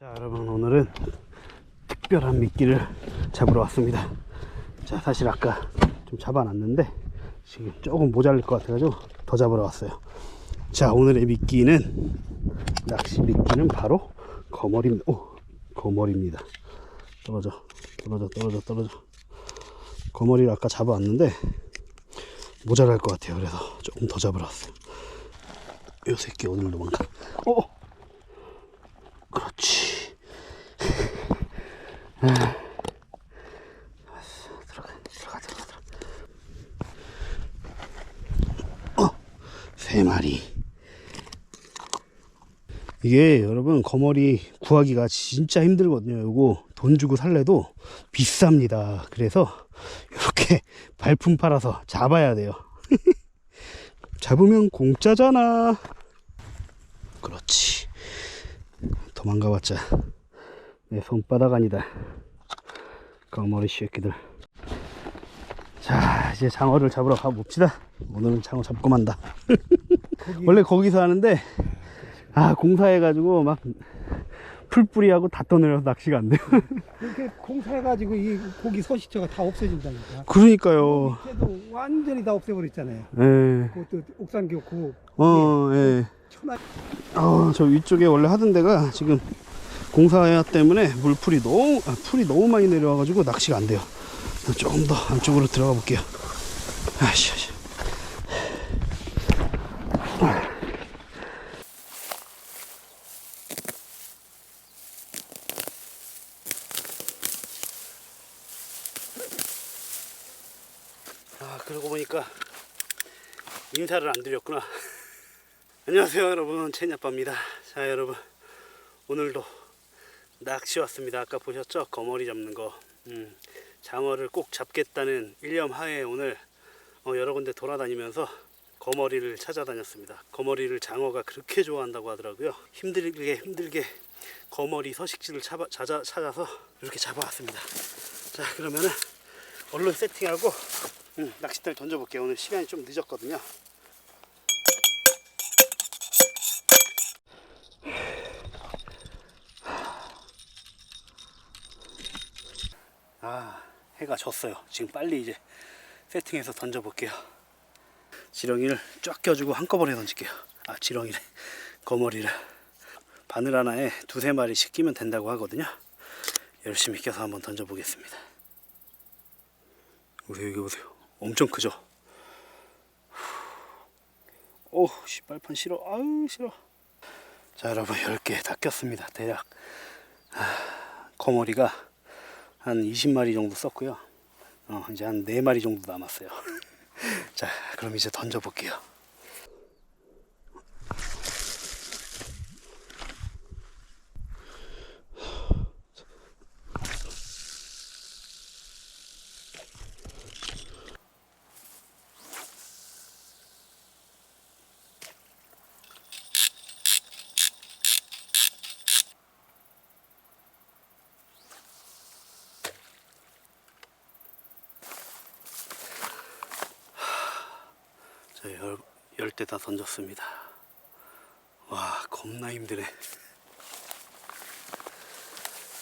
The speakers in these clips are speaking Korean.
자 여러분 오늘은 특별한 미끼를 잡으러 왔습니다. 자 사실 아까 좀 잡아놨는데 지금 조금 모자랄 것 같아가지고 더 잡으러 왔어요. 자 오늘의 미끼는 낚시 미끼는 바로 거머리입니다 오 거머리입니다. 떨어져 떨어져 떨어져 떨어져. 거머리를 아까 잡아왔는데 모자랄 것 같아요. 그래서 조금 더 잡으러 왔어요. 요 새끼 어디로 도망가 어? 그렇지. 들어가 들어가 들어가 들어가 어 세 마리. 이게 여러분 거머리 구하기가 진짜 힘들거든요. 요거 돈 주고 살래도 비쌉니다. 그래서 이렇게 발품 팔아서 잡아야 돼요. 잡으면 공짜잖아. 그렇지. 도망가봤자 내 손바닥 아니다 거머리 새끼들 자 이제 장어를 잡으러 가봅시다 오늘은 장어 잡고 만다 원래 거기서 하는데 아 공사해 가지고 막 풀뿌리하고 다 떠내려서 낚시가 안 돼요 이렇게 공사해 가지고 이 고기 서식처가 다 없어진다니까. 그러니까요 밑에도 완전히 다 없애버렸잖아요. 예. 그것도 옥산 교구 어, 예. 천하. 아, 저 위쪽에 원래 하던 데가 지금 공사 때문에 물풀이 너무, 아, 풀이 너무 많이 내려와 가지고 낚시가 안 돼요. 조금 더 안쪽으로 들어가 볼게요. 아씨, 아씨. 아, 인사를 안 드렸구나. 안녕하세요 여러분 채냐빠입니다 자 여러분 오늘도 낚시 왔습니다. 아까 보셨죠? 거머리 잡는 거. 음, 장어를 꼭 잡겠다는 일념 하에 오늘 어, 여러 군데 돌아다니면서 거머리를 찾아다녔습니다. 거머리를 장어가 그렇게 좋아한다고 하더라고요. 힘들게 힘들게 거머리 서식지를 찾아, 찾아, 찾아서 이렇게 잡아왔습니다. 자 그러면은 얼른 세팅하고 음, 낚싯대를 던져볼게요. 오늘 시간이 좀 늦었거든요 해가 졌어요. 지금 빨리 이제 세팅해서 던져볼게요. 지렁이를 쫙 껴주고 한꺼번에 던질게요. 아 지렁이래. 거머리를. 바늘 하나에 두세 마리씩 끼면 된다고 하거든요. 열심히 껴서 한번 던져보겠습니다. 보세요 여기 보세요. 엄청 크죠? 오 씨발판 싫어. 아유 싫어. 자 여러분 10개 다 꼈습니다. 대략. 아, 거머리가 한 20마리 정도 썼고요. 어, 이제 한 4마리 정도 남았어요. 자, 그럼 이제 던져볼게요. 자, 열, 열대 다 던졌습니다. 와, 겁나 힘드네.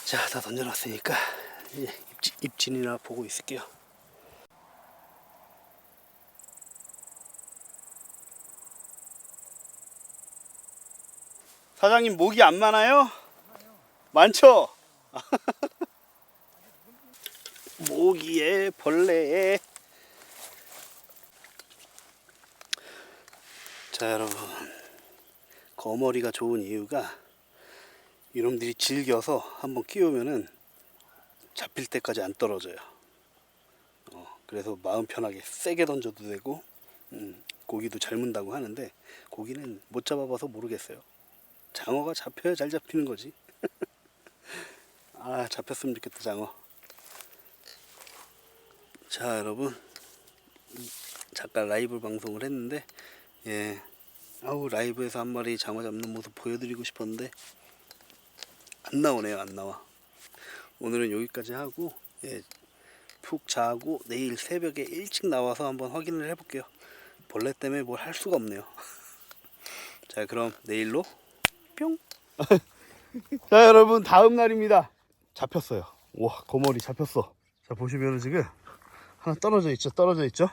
자, 다 던져놨으니까 이제 입진, 입진이나 보고 있을게요. 사장님 목이 안 많아요? 많죠? 모기에 벌레에 자 여러분. 거머리가 좋은 이유가 이놈들이 질겨서 한번 끼우면은 잡힐 때까지 안 떨어져요. 어, 그래서 마음 편하게 세게 던져도 되고 음, 고기도 잘 문다고 하는데 고기는 못 잡아봐서 모르겠어요. 장어가 잡혀야 잘 잡히는 거지. 아 잡혔으면 좋겠다 장어. 자 여러분. 잠깐 라이브 방송을 했는데 예 아우 라이브에서 한 마리 장어 잡는 모습 보여드리고 싶었는데 안 나오네요 안 나와 오늘은 여기까지 하고 예, 푹 자고 내일 새벽에 일찍 나와서 한번 확인을 해볼게요 벌레 때문에 뭘 할 수가 없네요 자 그럼 내일로 뿅 자 여러분 다음 날입니다. 잡혔어요. 와 거머리 잡혔어. 자 보시면은 지금 하나 떨어져 있죠. 떨어져 있죠.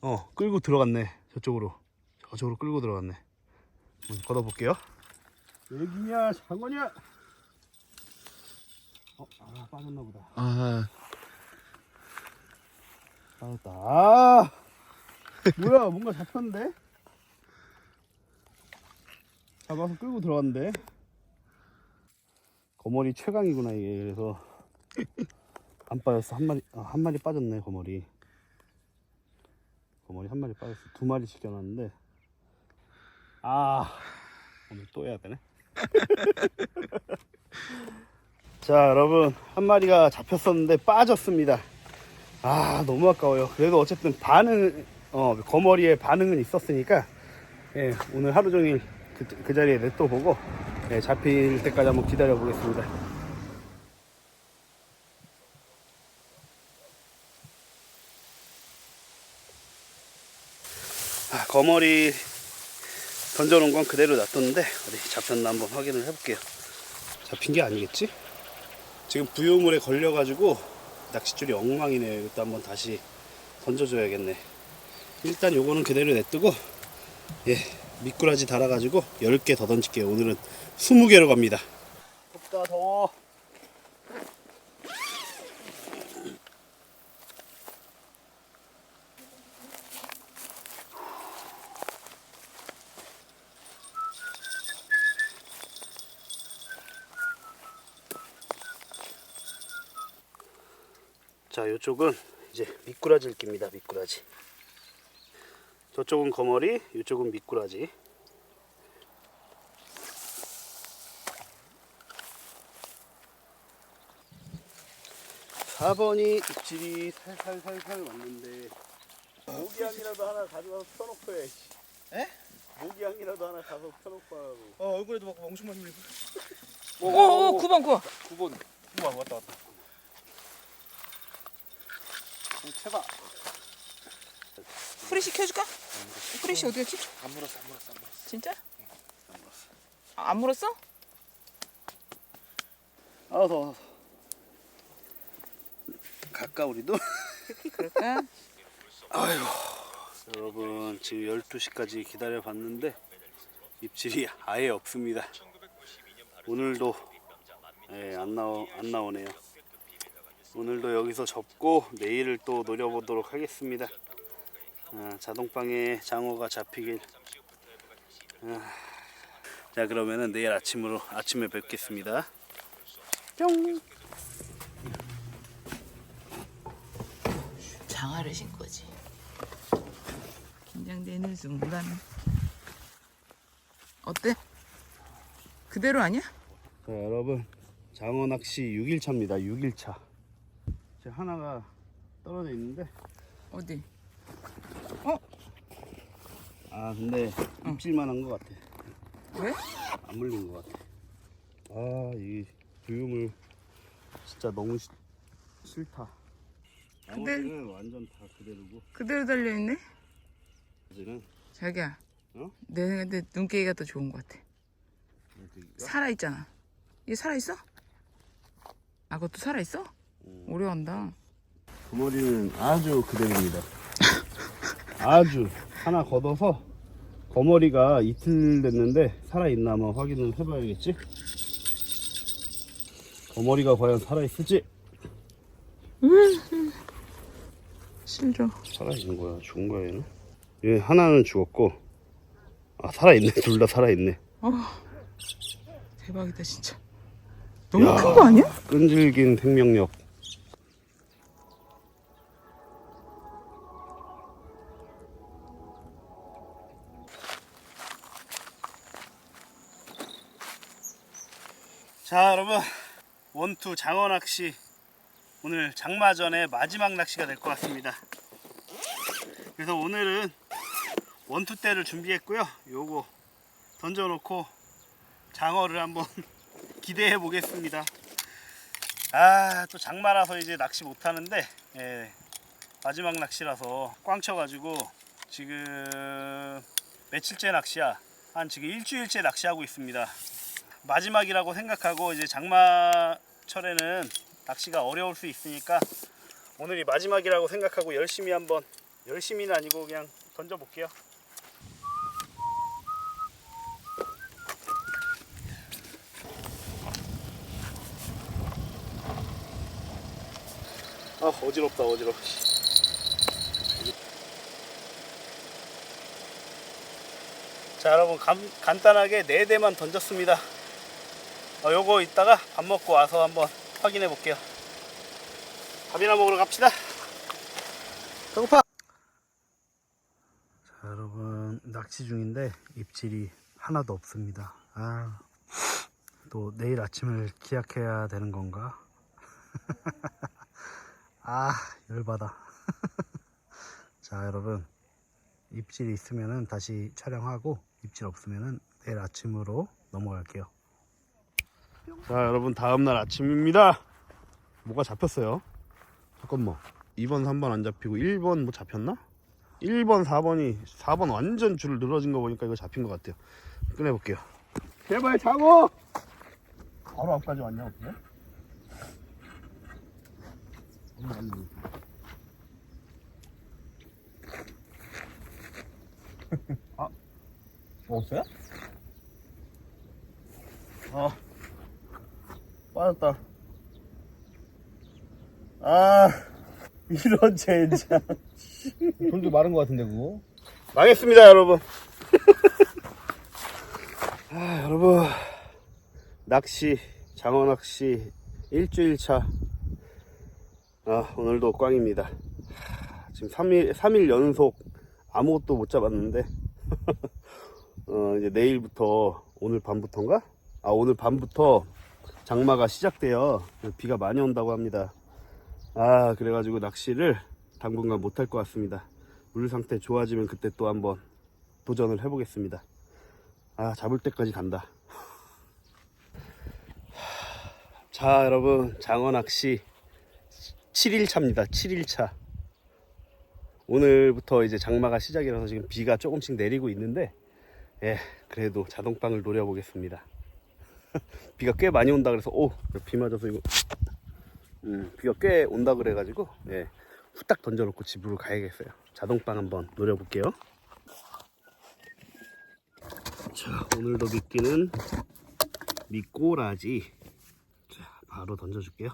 어 끌고 들어갔네. 저쪽으로. 저쪽으로 끌고 들어갔네. 걷어볼게요. 여기냐 장어냐? 어, 아 빠졌나 보다. 아, 빠졌다. 아 뭐야 뭔가 잡혔는데? 잡아서 끌고 들어갔는데. 거머리 최강이구나 이게 그래서 안 빠졌어 한 마리 아, 한 마리 빠졌네 거머리. 거머리 한 마리 빠졌어 두 마리 시켜놨는데 아 오늘 또 해야 되네. 자 여러분 한 마리가 잡혔었는데 빠졌습니다. 아 너무 아까워요. 그래도 어쨌든 반응 어 거머리에 반응은 있었으니까 예 오늘 하루 종일 그, 그 자리에 냅둬 보고 예, 잡힐 때까지 한번 기다려 보겠습니다. 아, 거머리 던져놓은 건 그대로 놔뒀는데 어디 잡혔나 한번 확인을 해볼게요. 잡힌 게 아니겠지? 지금 부유물에 걸려가지고 낚싯줄이 엉망이네요. 이것도 한번 다시 던져줘야겠네. 일단 요거는 그대로 냅두고 예 미꾸라지 달아가지고 10개 더 던질게요. 오늘은 20개로 갑니다. 덥다 더워. 자, 이쪽은 이제 미꾸라지를 낍니다. 미꾸라지. 저쪽은 거머리, 이쪽은 미꾸라지. 사번이 입질이 살살살살 왔는데 모기향이라도 하나 가져와서 펴놓고 해. 에? 모기향이라도 하나 가서 펴놓고 하라고. 어 얼굴에도 막 멍청 많이 물리고. 오, 오, 9번, 9번. 9번. 우와 왔다 왔다. 채봐. 프리시 켜줄까? 프리시 어디 갔지? 안 물었어 안 물었어 안 물었어. 진짜? 아, 안 물었어? 아 더워. 가까 우리도. 그럴까? 여러분 지금 12시까지 기다려 봤는데 입질이 아예 없습니다. 오늘도 예, 안 나오 안 나오네요. 오늘도 여기서 접고 내일을 또 노려보도록 하겠습니다. 아, 자동방에 장어가 잡히길. 아, 자 그러면은 내일 아침으로 아침에 뵙겠습니다. 뿅. 장화를 신고 거지. 긴장되는 순간. 어때? 그대로 아니야? 자 여러분 장어 낚시 6일차입니다 6일차 지금 하나가 떨어져 있는데 어디? 아 근데 입질만 한 것 같아 왜? 안 물린 것 같아 아이 부유물 진짜 너무 시- 싫다 근데- 나머지는 완전 다 그대로고 그대로 달려있네? 나머지는 자기야. 어? 내 근데 눈깨기가 더 좋은 것 같아. 살아있잖아. 얘 살아있어? 아, 그것도 살아있어? 음. 오래 간다. 그 머리는 아주 그대로입니다 아주 하나 걷어서 거머리가 이틀 됐는데 살아있나 한번 확인을 해봐야겠지 거머리가 과연 살아있을지 실져. 살아있는 거야 죽은 거야 얘는 얘 하나는 죽었고 아 살아있네 둘 다 살아있네 대박이다, 진짜. 너무 야. 큰 거 아니야? 끈질긴 생명력 자 여러분 원투 장어 낚시 오늘 장마전의 마지막 낚시가 될 것 같습니다 그래서 오늘은 원투 때를 준비했고요 요거 던져놓고 장어를 한번 기대해 보겠습니다. 아, 또 장마라서 이제 낚시 못 하는데, 예, 마지막 낚시라서 꽝 쳐가지고 지금 며칠째 낚시야? 한 지금 일주일째 낚시하고 있습니다. 마지막이라고 생각하고 이제 장마철에는 낚시가 어려울 수 있으니까 오늘이 마지막이라고 생각하고 열심히 한번 열심히는 아니고 그냥 던져 볼게요. 아 어지럽다 어지러워. 자 여러분 간, 간단하게 네 대만 던졌습니다. 어, 요거 이따가 밥 먹고 와서 한번 확인해 볼게요. 밥이나 먹으러 갑시다. 배고파. 자 여러분 낚시 중인데 입질이 하나도 없습니다. 아, 또 내일 아침을 기약해야 되는 건가? 아 열받아. 자 여러분 입질이 있으면은 다시 촬영하고 입질 없으면은 내일 아침으로 넘어갈게요. 자 여러분 다음날 아침입니다. 뭐가 잡혔어요? 잠깐만 2번 3번 안 잡히고 1번 뭐 잡혔나? 1번 4번이 4번 완전 줄 늘어진 거 보니까 이거 잡힌 것 같아요. 꺼내볼게요. 제발 장어! 바로 앞까지 왔냐 어떻게? 먹었어요? 아 빠졌다. 아 이런 젠장. 돌도 마른 거 같은데 그거? 망했습니다 여러분 아 여러분 낚시 장어 낚시 일주일 차 아 오늘도 꽝입니다 하, 지금 3일, 3일 연속 아무것도 못 잡았는데 어 이제 내일부터 오늘 밤부터인가? 아 오늘 밤부터 장마가 시작돼요 비가 많이 온다고 합니다 아 그래가지고 낚시를 당분간 못할 것 같습니다 물 상태 좋아지면 그때 또 한번 도전을 해보겠습니다. 아, 잡을 때까지 간다. 자, 여러분, 장어 낚시 7일차입니다. 7일차. 오늘부터 이제 장마가 시작이라서 지금 비가 조금씩 내리고 있는데, 예, 그래도 자동빵을 노려보겠습니다. 비가 꽤 많이 온다 그래서, 오, 비 맞아서 이거, 음, 비가 꽤 온다 그래가지고, 예, 후딱 던져놓고 집으로 가야겠어요. 자동빵 한번 노려볼게요. 자, 오늘도 미끼는 미꼬라지. 자, 바로 던져줄게요.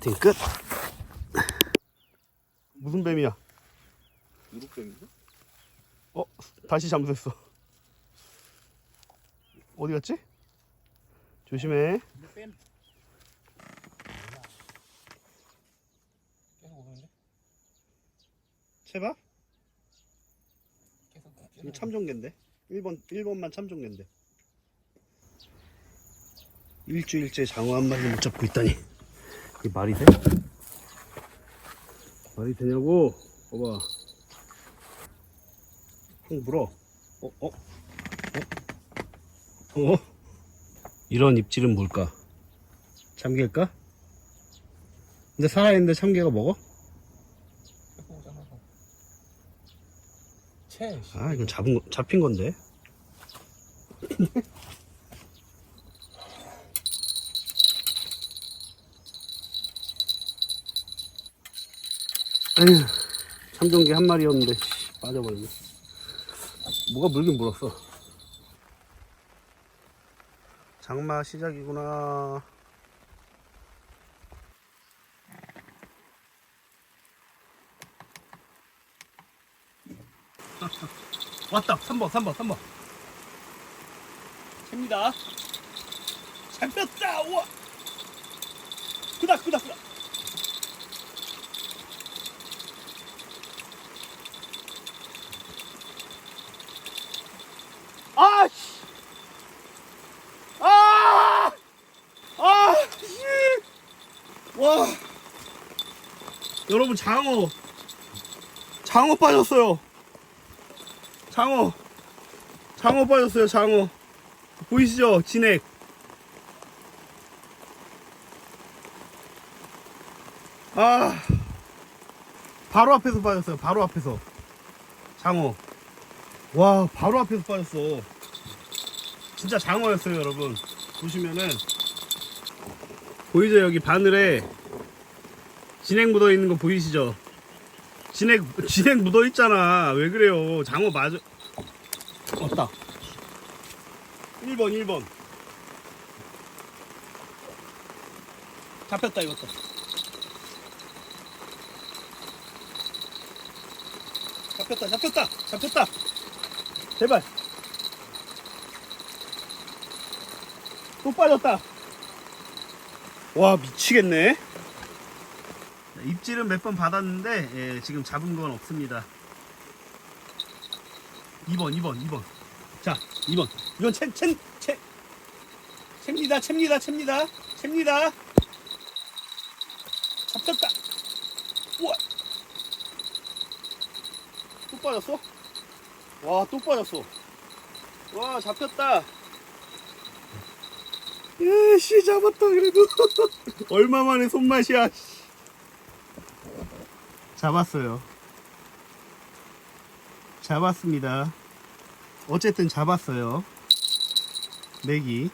세팅 끝. 무슨 뱀이야? 누룩뱀인가? 어, 다시 잠수했어. 어디 갔지? 조심해. 뱀. 계속 오는데? 채봐? 계속 이거 참종개인데. 1번 1번만 참종개인데. 일주일째 장어 한 마리 못 잡고 있다니. 이게 말이 돼? 말이 되냐고? 봐봐. 형 물어. 어, 어? 어? 어? 이런 입질은 뭘까? 참개일까? 근데 살아있는데 참개가 먹어? 아, 이건 잡은 거, 잡힌 건데. 에휴, 참종개 한 마리였는데, 씨, 빠져버렸네. 뭐가 물긴 물었어. 장마 시작이구나. 왔다 3번 3번 3번 챕니다 잡혔다 우와 크다 크다 크다 아씨 아! 아! 씨! 와 여러분 장어. 장어 빠졌어요. 장어. 장어 빠졌어요 장어. 보이시죠? 진액. 아. 바로 앞에서 빠졌어요 바로 앞에서. 장어. 와 바로 앞에서 빠졌어. 진짜 장어였어요 여러분. 보시면은. 보이죠? 여기 바늘에 진액 묻어 있는 거 보이시죠? 진액 진액 묻어 있잖아. 왜 그래요? 장어 맞아 왔다. 1번 1번. 잡혔다 이것도. 잡혔다 잡혔다 잡혔다. 제발. 또 빠졌다. 와 미치겠네 입질은 몇 번 받았는데 예, 지금 잡은 건 없습니다. 2번 2번 2번. 자 2번. 이건 챔, 챔, 챔 챕니다 챕니다 챕니다. 챕니다. 잡혔다. 우와. 또 빠졌어? 와 또 빠졌어. 와 잡혔다. 야씨 잡았다 그래도. 얼마만에 손맛이야 씨. 잡았어요. 잡았습니다. 어쨌든 잡았어요. 맥이.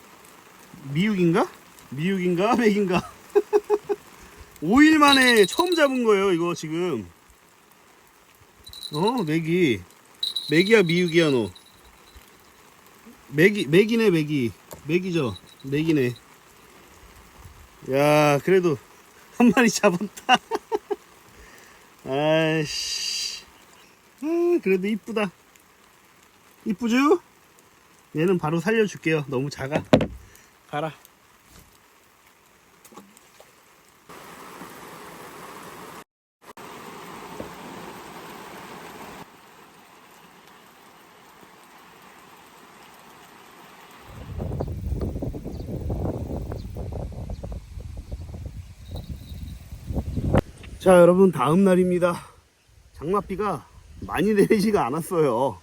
미육인가? 미육인가? 맥인가? 5일 만에 처음 잡은 거예요 이거 지금. 어 맥이. 맥이야 미육이야 너. 맥이 맥이네 맥이. 맥이죠. 맥이네. 야 그래도 한 마리 잡았다 아이씨. 아, 그래도 이쁘다. 이쁘죠? 얘는 바로 살려줄게요. 너무 작아. 가라 자 여러분 다음 날입니다. 장맛비가 많이 내리지가 않았어요.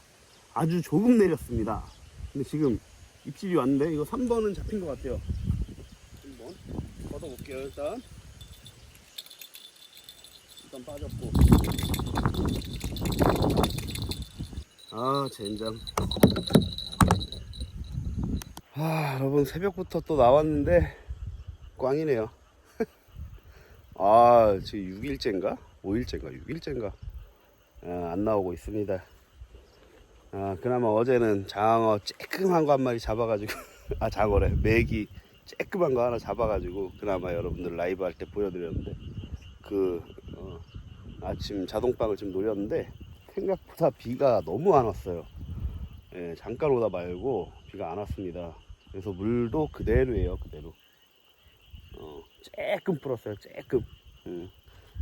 아주 조금 내렸습니다. 근데 지금 입질이 왔는데 이거 3번은 잡힌 것 같아요. 3번 걷어볼게요 일단. 일단 빠졌고. 아 젠장. 아 여러분 새벽부터 또 나왔는데 꽝이네요 아, 지금 6일째인가? 5일째인가? 6일째인가? 아, 안 나오고 있습니다. 아, 그나마 어제는 장어 쬐끔한 거 한 마리 잡아가지고, 아, 장어래. 맥이 쬐끔한 거 하나 잡아가지고, 그나마 여러분들 라이브 할 때 보여드렸는데, 그, 어, 아침 자동방을 좀 노렸는데, 생각보다 비가 너무 안 왔어요. 예, 잠깐 오다 말고, 비가 안 왔습니다. 그래서 물도 그대로예요, 그대로. 어, 쬐끔 불었어요. 쬐끔. 음.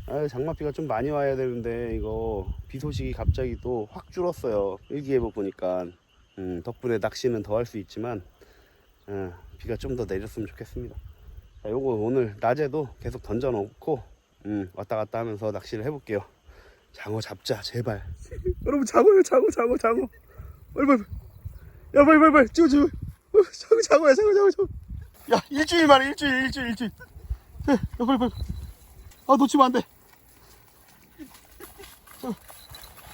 아, 장맛비가 좀 많이 와야 되는데 이거 비 소식이 갑자기 또 확 줄었어요. 일기예보 보니까 음, 덕분에 낚시는 더 할 수 있지만 어, 비가 좀 더 내렸으면 좋겠습니다. 자, 요거 오늘 낮에도 계속 던져놓고 음, 왔다 갔다 하면서 낚시를 해볼게요. 장어 잡자 제발. 여러분 장어요 장어 장어 장어. 빨리 빨리. 야 빨리 빨리 빨리 찍어 찍어. 어, 장어 장어야 장어 장어 장어. 야 일주일 만에 일주일 일주일 일주일. 야 빨리 빨리. 아 놓치면 안돼.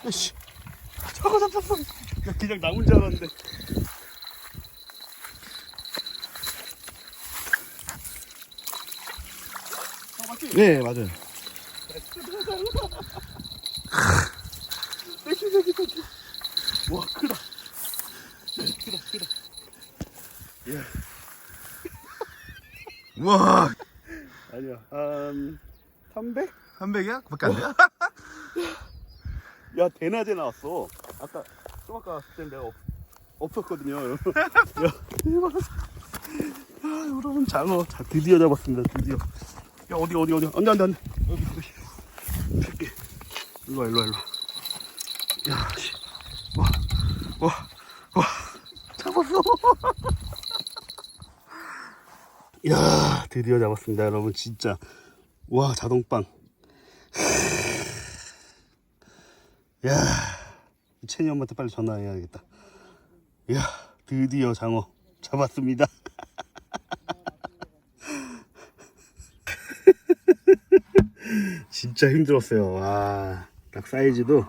야씨. 저거 잡혔어 야 그냥 나온 줄 알았는데? 네 맞아요. 와 크다. 크다 크다. 야 우와. 아니야 한 300? 300이야? 그밖에 안 돼요? 야 대낮에 나왔어. 아까 좀 아까 왔을 땐 내가 없, 없었거든요. 야 대박. 아 여러분 장어 자 드디어 잡았습니다 드디어. 야 어디 어디 어디? 안돼 안돼 안돼. 여기 여기. 새끼 일로 와 일로 와 일로 와. 야와와와. 잡았어 야 드디어 잡았습니다 여러분 진짜 와 자동빵 야, 채니 엄마한테 빨리 전화해야겠다. 야, 드디어 장어 잡았습니다. 진짜 힘들었어요. 와, 딱 사이즈도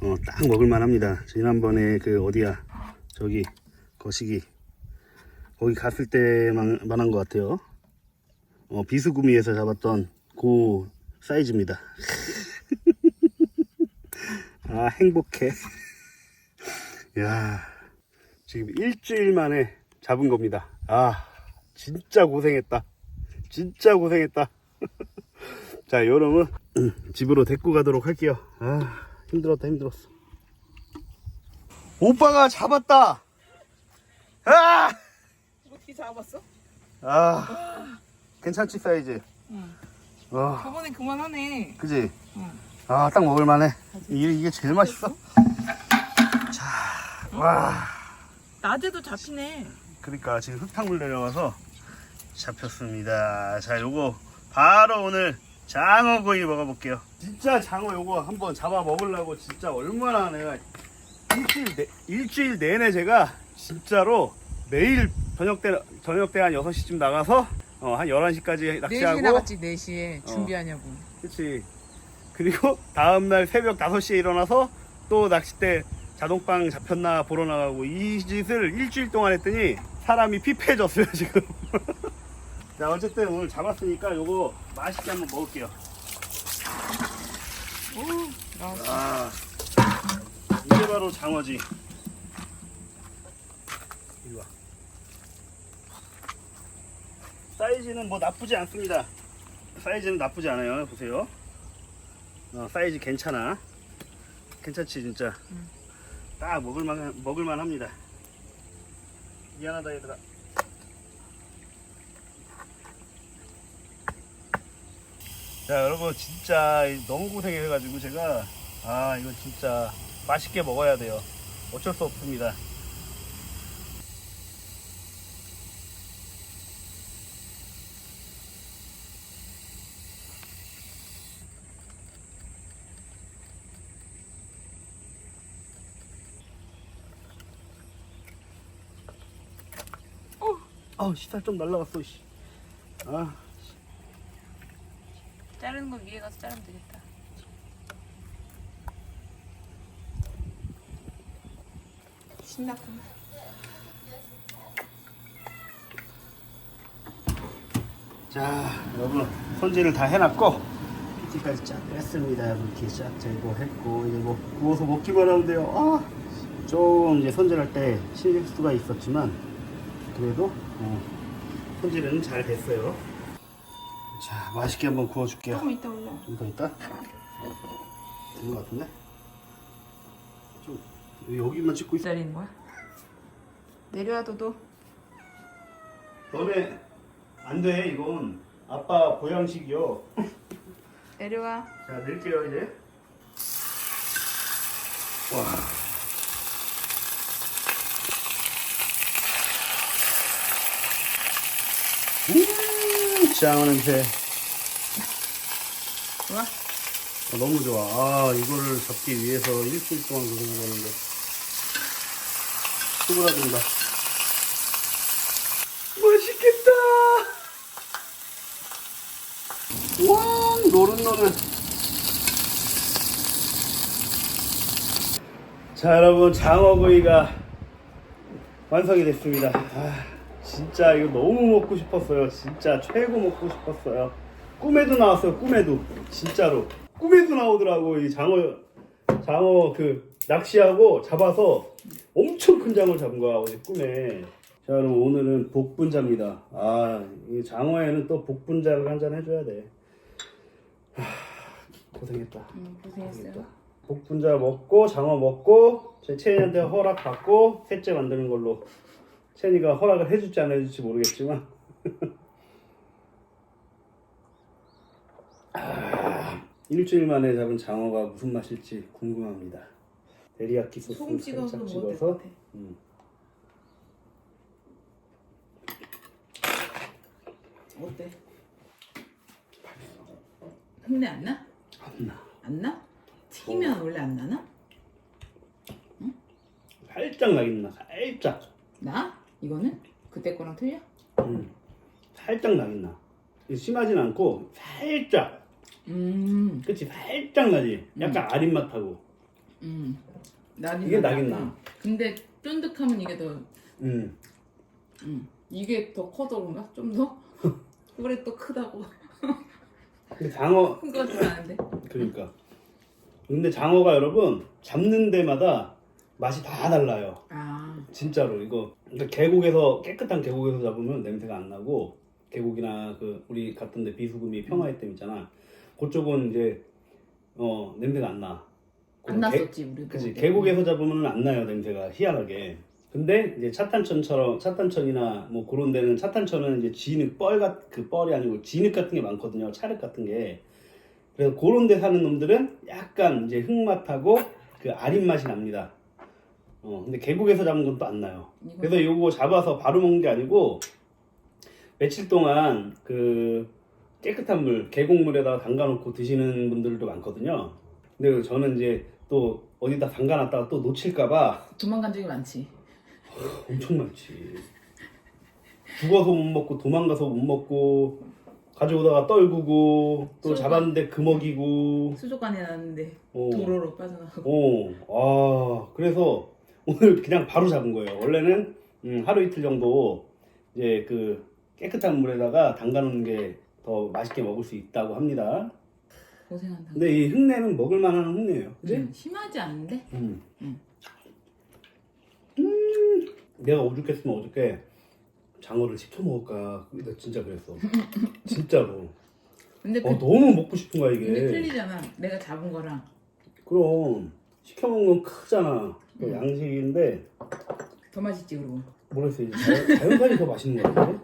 어, 딱 먹을만 합니다. 지난번에 그 어디야? 저기 거시기 거기 갔을 때만 만한 것 같아요. 어, 비스구미에서 잡았던 그 사이즈입니다. 아 행복해. 야 지금 일주일 만에 잡은 겁니다. 아 진짜 고생했다. 진짜 고생했다. 자 여러분 음, 집으로 데리고 가도록 할게요. 아 힘들었다 힘들었어. 오빠가 잡았다. 아! 잡았어? 아 괜찮지 사이즈. 응. 아 저번에 그만하네. 그지. 응. 아 딱 먹을만해. 이게, 이게 제일 맛있어. 자, 와. 낮에도 잡히네. 그러니까 지금 흙탕물 내려와서 잡혔습니다. 자, 요거 바로 오늘 장어구이 먹어볼게요. 진짜 장어 요거 한번 잡아 먹으려고 진짜 얼마나 내가 일주일, 내, 일주일 내내 제가 진짜로 매일 저녁 때 저녁 때 한 6시쯤 나가서 어, 한 11시까지 4시에 낚시하고 나갔지, 4시에. 어. 준비하냐고. 그치. 그리고 다음 날 새벽 5시에 일어나서 또 낚싯대 자동빵 잡혔나 보러 나가고 이 짓을 일주일 동안 했더니 사람이 피폐해졌어요 지금. 자 어쨌든 오늘 잡았으니까 요거 맛있게 한번 먹을게요. 오, 나왔어. 아 이게 바로 장어지. 이리 와. 사이즈는 뭐 나쁘지 않습니다. 사이즈는 나쁘지 않아요. 보세요. 어, 사이즈 괜찮아. 괜찮지 진짜. 딱 먹을만 먹을만 합니다. 미안하다 얘들아. 자 여러분 진짜 너무 고생해가지고 제가 아 이거 진짜 맛있게 먹어야 돼요. 어쩔 수 없습니다. 아우 시살 좀 날라갔어. 씨. 아 자르는 거 위에 가서 자르면 되겠다. 신났구나. 자, 여러분 손질을 다 해놨고 PT까지 쫙 했습니다. 이렇게 쫙 재고 했고 이제 뭐 구워서 먹기만 하면 돼요. 아, 좀 이제 손질할 때 실수가 있었지만 그래도 어, 손질은 잘 됐어요. 자, 맛있게 한번 구워줄게요. 조금 이따 올려. 좀더 있다. 된것 같은데? 좀 여기만 찍고 있어. 기다리는 거야? 내려와, 도도. 너네 안 돼. 이건 아빠 보양식이요. 내려와. 자, 넣을게요, 이제. 와. 음, 장어 냄새. 좋아? 어, 너무 좋아. 아, 이거를 잡기 위해서 일주일 동안 고생하는데. 수고라든다. 맛있겠다! 와, 노릇노릇. 자, 여러분, 장어구이가 완성이 됐습니다. 아, 진짜 이거 너무 먹고 싶었어요. 진짜 최고 먹고 싶었어요. 꿈에도 나왔어요. 꿈에도 진짜로 꿈에도 나오더라고 이 장어 장어 그 낚시하고 잡아서 엄청 큰 장어 잡은 거야 어제 꿈에. 자 여러분 오늘은 복분자입니다. 아이 장어에는 또 복분자를 한 잔 해줘야 돼. 하, 고생했다. 응, 고생했어요. 복분자 먹고 장어 먹고 제 채니한테 허락 받고 셋째 만드는 걸로 채니가 허락을 해줄지 안 해줄지 모르겠지만 아, 일주일 만에 잡은 장어가 무슨 맛일지 궁금합니다. 데리야끼 소스 소금 찍어서 살짝 먹어도 찍어서 같아. 음. 어때? 흉내 안 나? 안 나. 안 나? 튀기면 원래 안 나나? 살짝 나긴 나. 살짝. 나? 이거는? 그때 거랑 틀려? 음. 살짝 나긴 나. 심하진 않고 살짝. 음, 그치 살짝 나지 약간 아린 맛하고 음. 나긴 이게. 나긴 나. 음. 근데 쫀득하면 이게 더, 음. 음. 이게 더 커서 그런가? 좀 더? 그래 또 크다고. 근데 장어 큰거 같진 않은데. 그러니까 근데 장어가 여러분 잡는 데마다 맛이 다 달라요 아, 진짜로 이거 그러니까 계곡에서 깨끗한 계곡에서 잡으면 냄새가 안 나고 계곡이나 그 우리 갔던데 비수금이 평화의 댐 있잖아 그쪽은 이제 어 냄새가 안 나. 안 계- 났었지 우리도. 그치 계곡에서 잡으면 안 나요 냄새가 희한하게. 근데 이제 차탄천처럼 차탄천이나 뭐 그런 데는 차탄천은 이제 진흙 뻘같 그 뻘이 아니고 진흙 같은 게 많거든요 찰흙 같은 게. 그래서 그런 데 사는 놈들은 약간 이제 흙맛하고 그 아린 맛이 납니다. 어 근데 계곡에서 잡은 건 또 안 나요. 이거 그래서 요거 잡아서 바로 먹는 게 아니고 며칠 동안 그 깨끗한 물, 계곡물에다가 담가놓고 드시는 분들도 많거든요. 근데 저는 이제 또 어디다 담가놨다가 또 놓칠까봐 도망간 적이 많지. 엄청 많지. 죽어서 못 먹고 도망가서 못 먹고 가져오다가 떨구고 또 수족관. 잡았는데 금어기고 수족관에 났는데 어. 도로로 빠져나가고. 어, 아, 그래서 오늘 그냥 바로 잡은 거예요. 원래는 음, 하루 이틀 정도 이제 그 깨끗한 물에다가 담가 놓는 게 더 맛있게 먹을 수 있다고 합니다. 고생한다. 근데 이 흙내는 먹을 만한 흙내예요. 그지? 음, 심하지 않은데? 음. 음. 음, 내가 오죽했으면 어저께 장어를 시켜 먹을까. 나 진짜 그랬어. 진짜로. 근데 그, 어, 너무 먹고 싶은 거야 이게. 근데 틀리잖아. 내가 잡은 거랑. 그럼 시켜 먹으면 크잖아. 그 음. 양식인데 더 맛있지 그리고. 모르겠어요. 이제 자- 자연 산이 더 맛있는 것 같아요.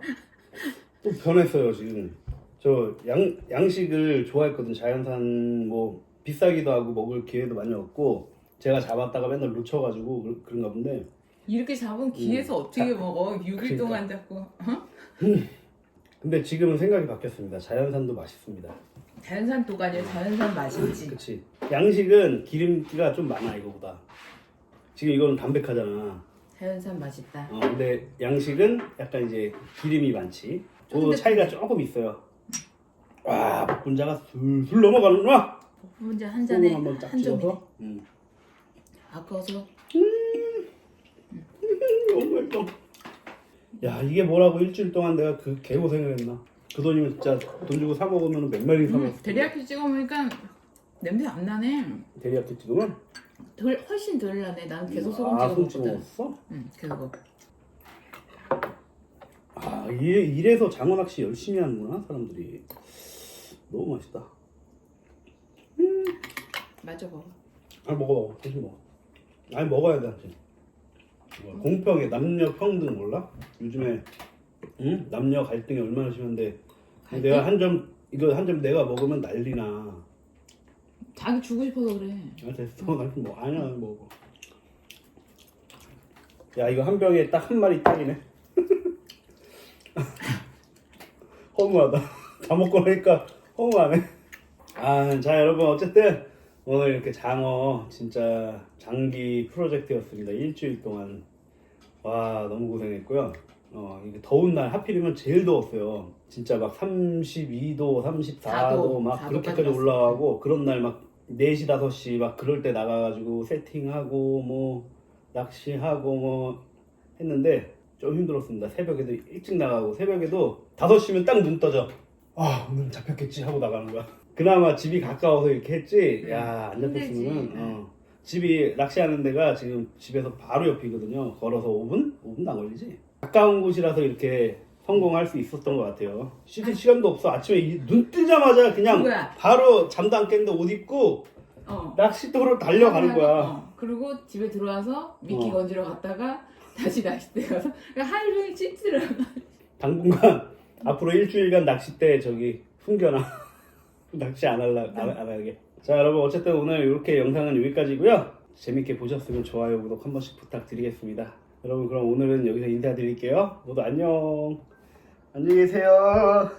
또 변했어요 지금. 저 양 양식을 좋아했거든. 자연산 뭐 비싸기도 하고 먹을 기회도 많이 없고 제가 잡았다가 맨날 놓쳐가지고 그- 그런가 본데. 이렇게 잡은 기에서 어떻게 먹어? 6일 음. 그러니까. 동안 잡고. 어? 근데 지금은 생각이 바뀌었습니다. 자연산도 맛있습니다. 자연산 도가 아니라 자연산 맛있지. 그치? 양식은 기름기가 좀 많아 이거보다. 지금 이거는 담백하잖아. 자연산 맛있다. 어, 근데 양식은 약간 이제 기름이 많지. 그 근데- 차이가 조금 있어요. 와, 분자가 술술 넘어가는구나. 혼자 한 잔에 소금 한번 딱한 점이네. 찍어서. 음. 아까워서 너무 맛있어. 야, 이게 뭐라고 일주일 동안 내가 그 개고생을 했나? 그 돈이면 진짜 돈 주고 사 먹으면 몇 마리 사 음, 먹었어. 데리야끼 찍어 먹으니까 냄새 안 나네. 데리야끼 찍으면 덜 훨씬 덜 나네. 나는 계속 소금 아, 찍어 소금 찍어 먹거든. 먹었어? 응, 먹어. 아, 이래, 이래서 장어 낚시 열심히 하는구나 사람들이. 너무 맛있다. 맞아 먹어. 아 먹어 다시 먹어 아니 먹어야 돼 한테 공평해 남녀 평등 몰라? 요즘에 응? 남녀 갈등이 얼마나 심한데 갈등? 내가 한 점 이거 한 점 내가 먹으면 난리나 자기 주고 싶어서 그래. 아 됐어. 난뭐 아니야 먹어 야 이거 한 병에 딱 한 마리 딱이네. 허무하다. 다 먹고 나니까 허무하네. 아 자 여러분 어쨌든 오늘 이렇게 장어 진짜 장기 프로젝트였습니다. 일주일 동안. 와 너무 고생했고요 어 이게 더운 날 하필이면 제일 더웠어요 진짜 막 32도 34도 사도, 막 사도까지 그렇게까지 갔어요. 올라가고 그런 날 막 4시 5시 막 그럴 때 나가가지고 세팅하고 뭐 낚시하고 뭐 했는데 좀 힘들었습니다 새벽에도 일찍 나가고 새벽에도 5시면 딱 눈 떠져 아 오늘 잡혔겠지 하고 나가는 거야 그나마 집이 가까워서 이렇게 했지 야안 잡혔으면 힘들지. 어. 집이 낚시하는 데가 지금 집에서 바로 옆이거든요 걸어서 5분? 5분도 안 걸리지 가까운 곳이라서 이렇게 성공할 수 있었던 것 같아요 씻을 시간도 없어 아침에 이- 눈 뜨자마자 그냥 뭐야? 바로 잠도 안 깼는데 옷 입고 어. 낚시터로 달려가는 거야 어. 그리고 집에 들어와서 미끼 어. 건지러 갔다가 다시 낚싯대 가서 그러니까 하루 종일 찌트려. 당분간 앞으로 일주일간 낚싯대 저기 숨겨놔 낚시 안 할라 안, 안 하게 자 여러분 어쨌든 오늘 이렇게 영상은 여기까지고요 재밌게 보셨으면 좋아요 구독 한 번씩 부탁드리겠습니다 여러분 그럼 오늘은 여기서 인사드릴게요. 모두 안녕. 안녕히 계세요